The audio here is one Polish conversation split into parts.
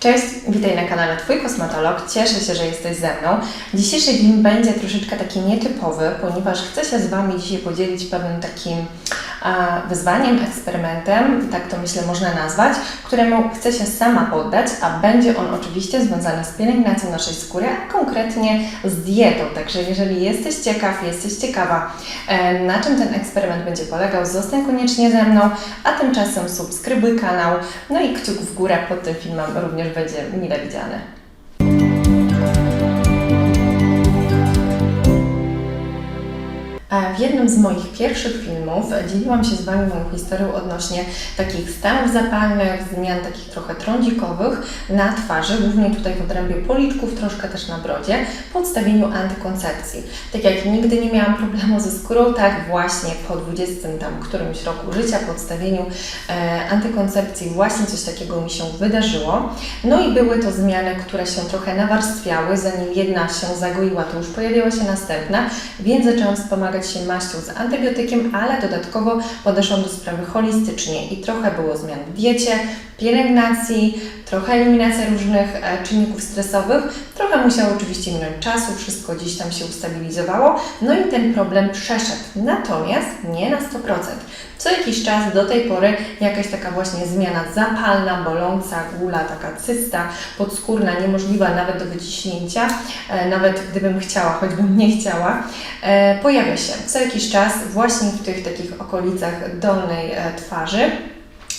Cześć, witaj na kanale Twój Kosmetolog. Cieszę się, że jesteś ze mną. Dzisiejszy film będzie troszeczkę taki nietypowy, ponieważ chcę się z Wami dzisiaj podzielić pewnym takim wyzwaniem, eksperymentem, tak to myślę można nazwać, któremu chcę się sama poddać, a będzie on oczywiście związany z pielęgnacją naszej skóry, a konkretnie z dietą. Także jeżeli jesteś ciekaw, jesteś ciekawa, e, na czym ten eksperyment będzie polegał, zostań koniecznie ze mną, a tymczasem subskrybuj kanał, no i kciuk w górę pod tym filmem również będzie mile widziany. W jednym z moich pierwszych filmów dzieliłam się z Wami moją historią odnośnie takich stanów zapalnych, zmian takich trochę trądzikowych na twarzy, głównie tutaj w obrębie policzków, troszkę też na brodzie, po odstawieniu antykoncepcji. Tak jak nigdy nie miałam problemu ze skórą, tak właśnie po 20 tam którymś roku życia, po odstawieniu e, antykoncepcji właśnie coś takiego mi się wydarzyło. No i były to zmiany, które się trochę nawarstwiały, zanim jedna się zagoiła, to już pojawiła się następna, więc zaczęłam wspomagać się maścią z antybiotykiem, ale dodatkowo podeszłam do sprawy holistycznie i trochę było zmian w diecie, pielęgnacji, trochę eliminacja różnych e, czynników stresowych. Trochę musiało oczywiście minąć czasu, wszystko gdzieś tam się ustabilizowało, no i ten problem przeszedł. Natomiast nie na 100%. Co jakiś czas do tej pory jakaś taka właśnie zmiana zapalna, boląca, gula, taka cysta podskórna, niemożliwa nawet do wyciśnięcia, e, nawet gdybym chciała, choćbym nie chciała, e, pojawia się co jakiś czas właśnie w tych takich okolicach dolnej e, twarzy.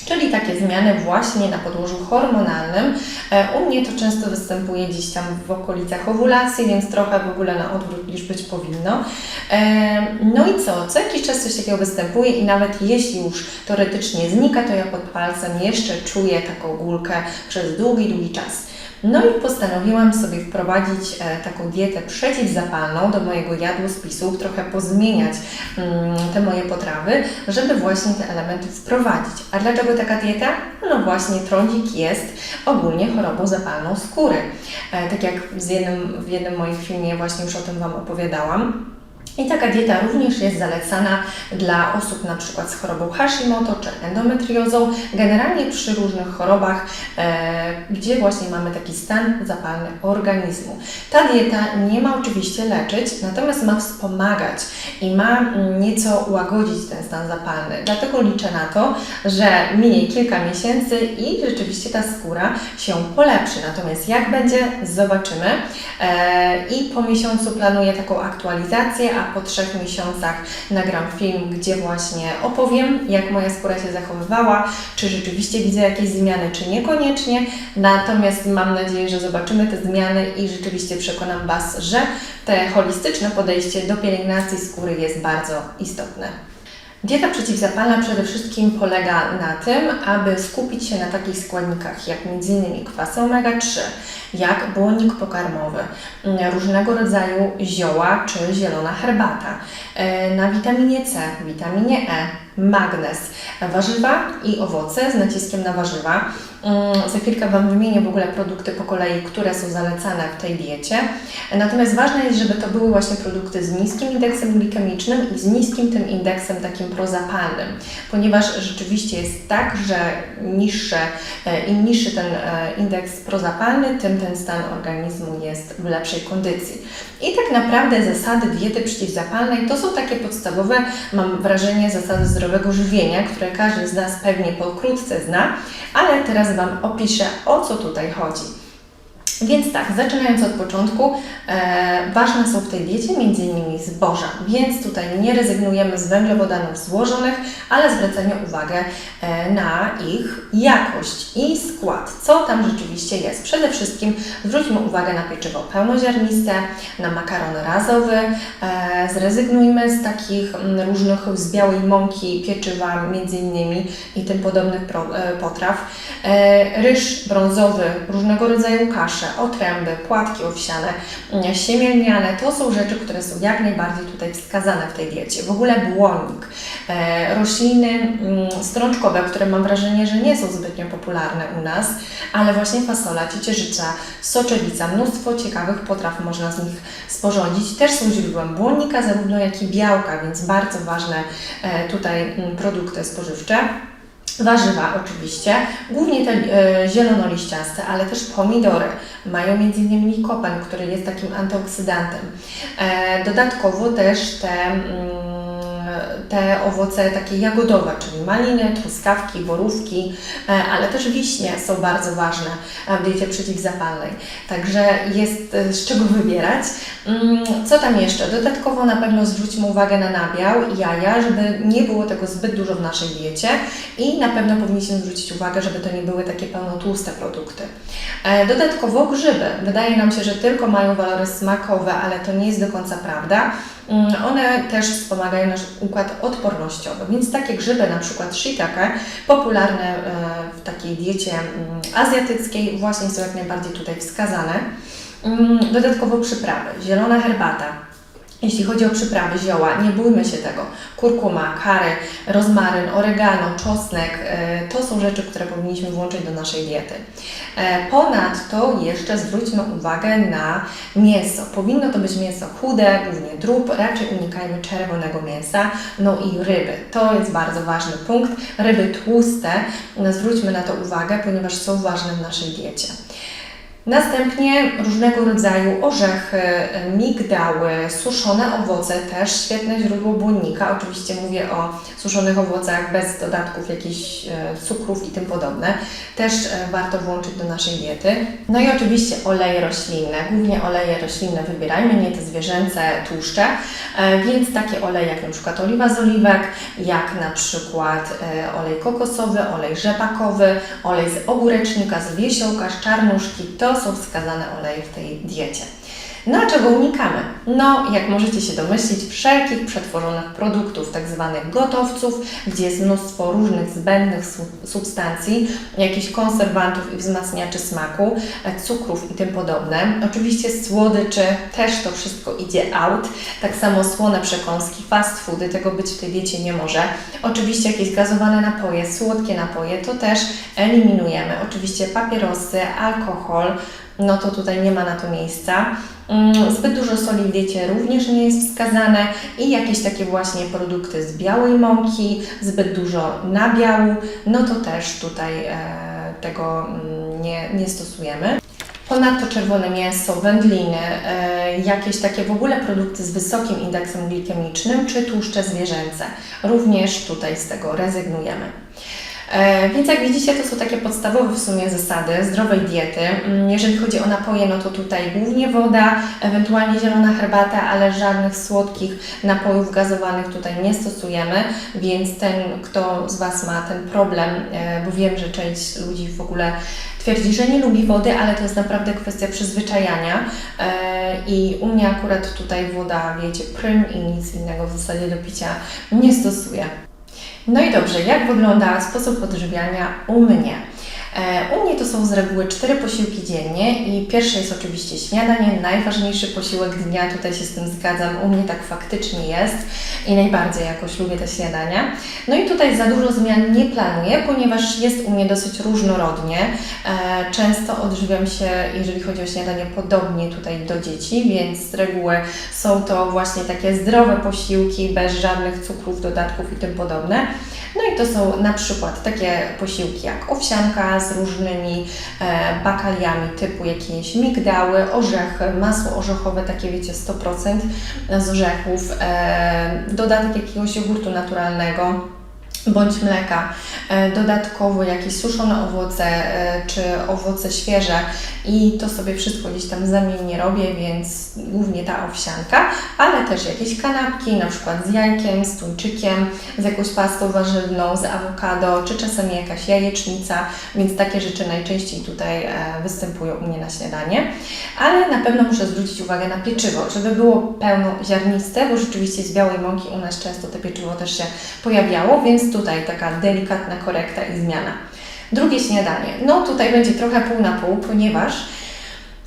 Czyli takie zmiany właśnie na podłożu hormonalnym. E, U mnie to często występuje gdzieś tam w okolicach owulacji, więc trochę w ogóle na odwrót niż być powinno. E, No i co? Co jakiś czas coś takiego występuje i nawet jeśli już teoretycznie znika, to ja pod palcem jeszcze czuję taką gulkę przez długi, długi czas. No i postanowiłam sobie wprowadzić e, taką dietę przeciwzapalną do mojego jadłospisu, trochę pozmieniać mm, te moje potrawy, żeby właśnie te elementy wprowadzić. A dlaczego taka dieta? No właśnie, trądzik jest ogólnie chorobą zapalną skóry. E, tak jak z jednym, w jednym moich filmie właśnie już o tym Wam opowiadałam. I taka dieta również jest zalecana dla osób na przykład z chorobą Hashimoto czy endometriozą, generalnie przy różnych chorobach, e, gdzie właśnie mamy taki stan zapalny organizmu. Ta dieta nie ma oczywiście leczyć, natomiast ma wspomagać i ma nieco łagodzić ten stan zapalny. Dlatego liczę na to, że minie kilka miesięcy i rzeczywiście ta skóra się polepszy. Natomiast jak będzie, zobaczymy. E, I po miesiącu planuję taką aktualizację, po trzech miesiącach nagram film, gdzie właśnie opowiem, jak moja skóra się zachowywała, czy rzeczywiście widzę jakieś zmiany, czy niekoniecznie. Natomiast mam nadzieję, że zobaczymy te zmiany i rzeczywiście przekonam Was, że te holistyczne podejście do pielęgnacji skóry jest bardzo istotne. Dieta przeciwzapalna przede wszystkim polega na tym, aby skupić się na takich składnikach jak m.in. kwasy omega-3, jak błonnik pokarmowy, różnego rodzaju zioła czy zielona herbata, e, na witaminie C, witaminie E, magnez, warzywa i owoce z naciskiem na warzywa. Mm, Za chwilkę Wam wymienię w ogóle produkty po kolei, które są zalecane w tej diecie. Natomiast ważne jest, żeby to były właśnie produkty z niskim indeksem glikemicznym i z niskim tym indeksem takim prozapalnym, ponieważ rzeczywiście jest tak, że niższe, e, im niższy ten e, indeks prozapalny, tym ten stan organizmu jest w lepszej kondycji. I tak naprawdę zasady diety przeciwzapalnej to są takie podstawowe, mam wrażenie, zasady zdrowego żywienia, które każdy z nas pewnie pokrótce zna, ale teraz Wam opiszę, o co tutaj chodzi. Więc tak, zaczynając od początku, e, ważne są w tej diecie m.in. zboża, więc tutaj nie rezygnujemy z węglowodanów złożonych, ale zwracamy uwagę e, na ich jakość i skład, co tam rzeczywiście jest. Przede wszystkim zwróćmy uwagę na pieczywo pełnoziarniste, na makaron razowy, e, zrezygnujmy z takich mm, różnych z białej mąki pieczywa m.in. i tym podobnych pro, e, potraw. E, ryż brązowy, różnego rodzaju kasze, otręby, płatki owsiane, mm, siemielniane, to są rzeczy, które są jak najbardziej tutaj wskazane w tej diecie. W ogóle błonnik, e, rośliny mm, strączkowe, które mam wrażenie, że nie są zbytnio popularne u nas, ale właśnie fasola, ciecierzyca, soczewica, mnóstwo ciekawych potraw można z nich sporządzić. Też są źródłem błonnika, zarówno jak i białka, więc bardzo ważne e, tutaj mm, produkty spożywcze. Warzywa oczywiście, głównie te e, zielonoliściaste, ale też pomidory. Mają m.in. likopen, który jest takim antyoksydantem. E, dodatkowo też te, mm, te owoce takie jagodowe, czyli maliny, truskawki, borówki, e, ale też wiśnie są bardzo ważne w diecie przeciwzapalnej. Także jest e, z czego wybierać. Mm, Co tam jeszcze? Dodatkowo na pewno zwróćmy uwagę na nabiał i jaja, żeby nie było tego zbyt dużo w naszej diecie i na pewno powinniśmy zwrócić uwagę, żeby to nie były takie pełnotłuste produkty. E, Dodatkowo grzyby. Wydaje nam się, że tylko mają walory smakowe, ale to nie jest do końca prawda. Mm, One też wspomagają nasz układ odpornościowy, więc takie grzyby, na przykład shiitake, popularne e, w takiej diecie mm, azjatyckiej, właśnie są jak najbardziej tutaj wskazane. Mm, Dodatkowo przyprawy, zielona herbata. Jeśli chodzi o przyprawy, zioła, nie bójmy się tego. Kurkuma, kary, rozmaryn, oregano, czosnek e, to są rzeczy, które powinniśmy włączyć do naszej diety. E, Ponadto jeszcze zwróćmy uwagę na mięso. Powinno to być mięso chude, głównie drób, raczej unikajmy czerwonego mięsa, no i ryby. To jest bardzo ważny punkt. Ryby tłuste, zwróćmy na to uwagę, ponieważ są ważne w naszej diecie. Następnie różnego rodzaju orzechy, migdały, suszone owoce, też świetne źródło błonnika. Oczywiście mówię o suszonych owocach bez dodatków jakichś e, cukrów i tym podobne. Też e, warto włączyć do naszej diety. No i oczywiście oleje roślinne. Głównie oleje roślinne wybierajmy, nie te zwierzęce tłuszcze, e, więc takie oleje jak na przykład oliwa z oliwek, jak na przykład olej kokosowy, olej rzepakowy, olej z ogórecznika, z wiesiołka, z czarnuszki. To są wskazane oleje w tej diecie. No a czego unikamy? No, jak możecie się domyślić, wszelkich przetworzonych produktów, tak zwanych gotowców, gdzie jest mnóstwo różnych zbędnych su- substancji, jakichś konserwantów i wzmacniaczy smaku, e, cukrów i tym podobne. Oczywiście słodyczy, też to wszystko idzie out. Tak samo słone przekąski, fast foody, tego być w tej diecie nie może. Oczywiście jakieś gazowane napoje, słodkie napoje, to też eliminujemy. Oczywiście papierosy, alkohol, no to tutaj nie ma na to miejsca. Mm, Zbyt dużo soli w diecie również nie jest wskazane i jakieś takie właśnie produkty z białej mąki, zbyt dużo nabiału, no to też tutaj e, tego mm, nie, nie stosujemy. Ponadto czerwone mięso, wędliny, e, jakieś takie w ogóle produkty z wysokim indeksem glikemicznym czy tłuszcze zwierzęce. Również tutaj z tego rezygnujemy. E, Więc jak widzicie, to są takie podstawowe w sumie zasady zdrowej diety. Mm, Jeżeli chodzi o napoje, no to tutaj głównie woda, ewentualnie zielona herbata, ale żadnych słodkich napojów gazowanych tutaj nie stosujemy, więc ten, kto z Was ma ten problem, e, bo wiem, że część ludzi w ogóle twierdzi, że nie lubi wody, ale to jest naprawdę kwestia przyzwyczajania e, i u mnie akurat tutaj woda, wiecie, prym i nic innego w zasadzie do picia nie stosuję. No i dobrze, jak wygląda sposób odżywiania u mnie? E, U mnie to są z reguły cztery posiłki dziennie i pierwsze jest oczywiście śniadanie, najważniejszy posiłek dnia, tutaj się z tym zgadzam, u mnie tak faktycznie jest i najbardziej jakoś lubię te śniadania. No i tutaj za dużo zmian nie planuję, ponieważ jest u mnie dosyć różnorodnie. E, Często odżywiam się, jeżeli chodzi o śniadanie, podobnie tutaj do dzieci, więc z reguły są to właśnie takie zdrowe posiłki, bez żadnych cukrów, dodatków i tym podobne. To są na przykład takie posiłki jak owsianka z różnymi e, bakaliami typu jakieś migdały, orzechy, masło orzechowe, takie wiecie 100% z orzechów, e, dodatek jakiegoś jogurtu naturalnego bądź mleka, e, dodatkowo jakieś suszone owoce e, czy owoce świeże i to sobie wszystko gdzieś tam zamiennie robię, więc głównie ta owsianka, ale też jakieś kanapki, na przykład z jajkiem, z tuńczykiem, z jakąś pastą warzywną, z awokado, czy czasami jakaś jajecznica, więc takie rzeczy najczęściej tutaj e, występują u mnie na śniadanie. Ale na pewno muszę zwrócić uwagę na pieczywo, żeby było pełnoziarniste, bo rzeczywiście z białej mąki u nas często to pieczywo też się pojawiało, więc tutaj taka delikatna korekta i zmiana. Drugie śniadanie. No tutaj będzie trochę pół na pół, ponieważ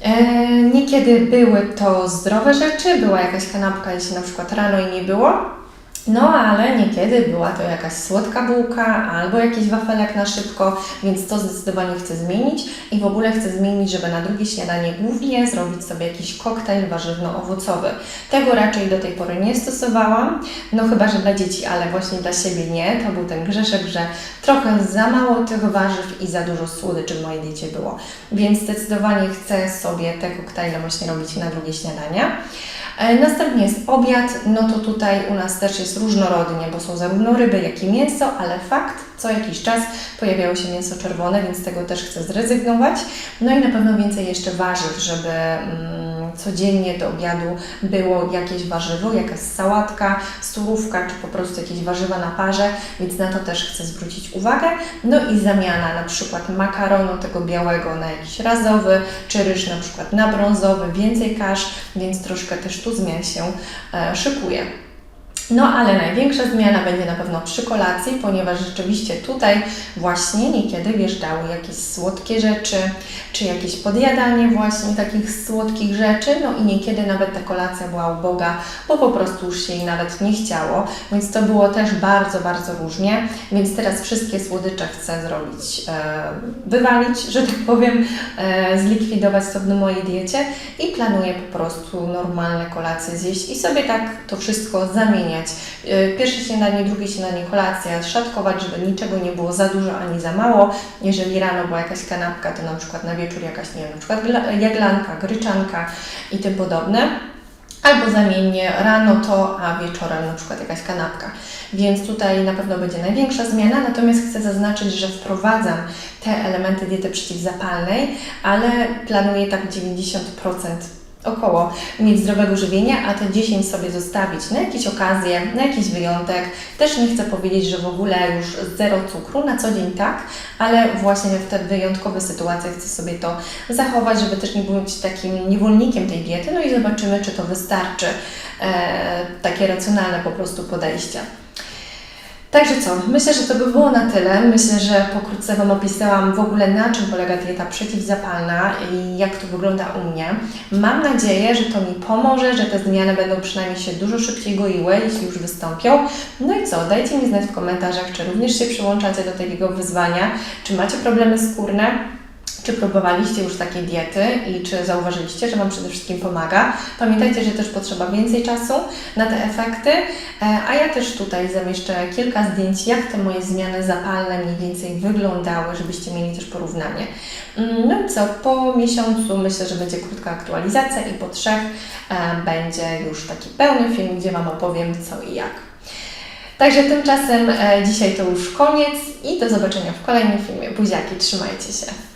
e, niekiedy były to zdrowe rzeczy, była jakaś kanapka, jeśli na przykład rano i nie było, No ale niekiedy była to jakaś słodka bułka albo jakiś wafelek na szybko, więc to zdecydowanie chcę zmienić i w ogóle chcę zmienić, żeby na drugie śniadanie głównie zrobić sobie jakiś koktajl warzywno-owocowy. Tego raczej do tej pory nie stosowałam, no chyba, że dla dzieci, ale właśnie dla siebie nie. To był ten grzeszek, że trochę za mało tych warzyw i za dużo słodyczy w mojej diecie było. Więc zdecydowanie chcę sobie te koktajle właśnie robić na drugie śniadania. E, Następnie jest obiad, no to tutaj u nas też jest różnorodnie, bo są zarówno ryby, jak i mięso, ale fakt, co jakiś czas pojawiało się mięso czerwone, więc z tego też chcę zrezygnować. No i na pewno więcej jeszcze warzyw, żeby mm, codziennie do obiadu było jakieś warzywo, jakaś sałatka, surówka, czy po prostu jakieś warzywa na parze, więc na to też chcę zwrócić uwagę. No i zamiana na przykład makaronu tego białego na jakiś razowy, czy ryż na przykład na brązowy, więcej kasz, więc troszkę też tu zmian się e, szykuje. No ale największa zmiana będzie na pewno przy kolacji, ponieważ rzeczywiście tutaj właśnie niekiedy wjeżdżały jakieś słodkie rzeczy, czy jakieś podjadanie właśnie takich słodkich rzeczy, no i niekiedy nawet ta kolacja była uboga, bo po prostu już się jej nawet nie chciało, więc to było też bardzo, bardzo różnie, więc teraz wszystkie słodycze chcę zrobić, e, wywalić, że tak powiem, e, zlikwidować to w mojej diecie i planuję po prostu normalne kolacje zjeść i sobie tak to wszystko zamieniać. E, Pierwsze śniadanie, drugie śniadanie, kolacja, szatkować, żeby niczego nie było za dużo ani za mało. Jeżeli rano była jakaś kanapka, to na przykład na wieczór jakaś, nie wiem, na przykład gla- jaglanka, gryczanka i tym podobne. Albo zamiennie rano to, a wieczorem na przykład jakaś kanapka. Więc tutaj na pewno będzie największa zmiana, natomiast chcę zaznaczyć, że wprowadzam te elementy diety przeciwzapalnej, ale planuję tak 90% około mieć zdrowego żywienia, a te 10 sobie zostawić na jakieś okazje, na jakiś wyjątek. Też nie chcę powiedzieć, że w ogóle już zero cukru, na co dzień tak, ale właśnie w te wyjątkowe sytuacje chcę sobie to zachować, żeby też nie być takim niewolnikiem tej diety, no i zobaczymy, czy to wystarczy, e, takie racjonalne po prostu podejście. Także co, myślę, że to by było na tyle. Myślę, że pokrótce Wam opisałam w ogóle na czym polega dieta przeciwzapalna i jak to wygląda u mnie. Mam nadzieję, że to mi pomoże, że te zmiany będą przynajmniej się dużo szybciej goiły, jeśli już wystąpią. No i co, dajcie mi znać w komentarzach, czy również się przyłączacie do takiego wyzwania, czy macie problemy skórne. Czy próbowaliście już takiej diety i czy zauważyliście, że Wam przede wszystkim pomaga? Pamiętajcie, że też potrzeba więcej czasu na te efekty, e, a ja też tutaj zamieszczę kilka zdjęć, jak te moje zmiany zapalne mniej więcej wyglądały, żebyście mieli też porównanie. Mm, No i co, po miesiącu myślę, że będzie krótka aktualizacja i po trzech e, będzie już taki pełny film, gdzie Wam opowiem co i jak. Także tymczasem e, dzisiaj to już koniec i do zobaczenia w kolejnym filmie. Buziaki, trzymajcie się.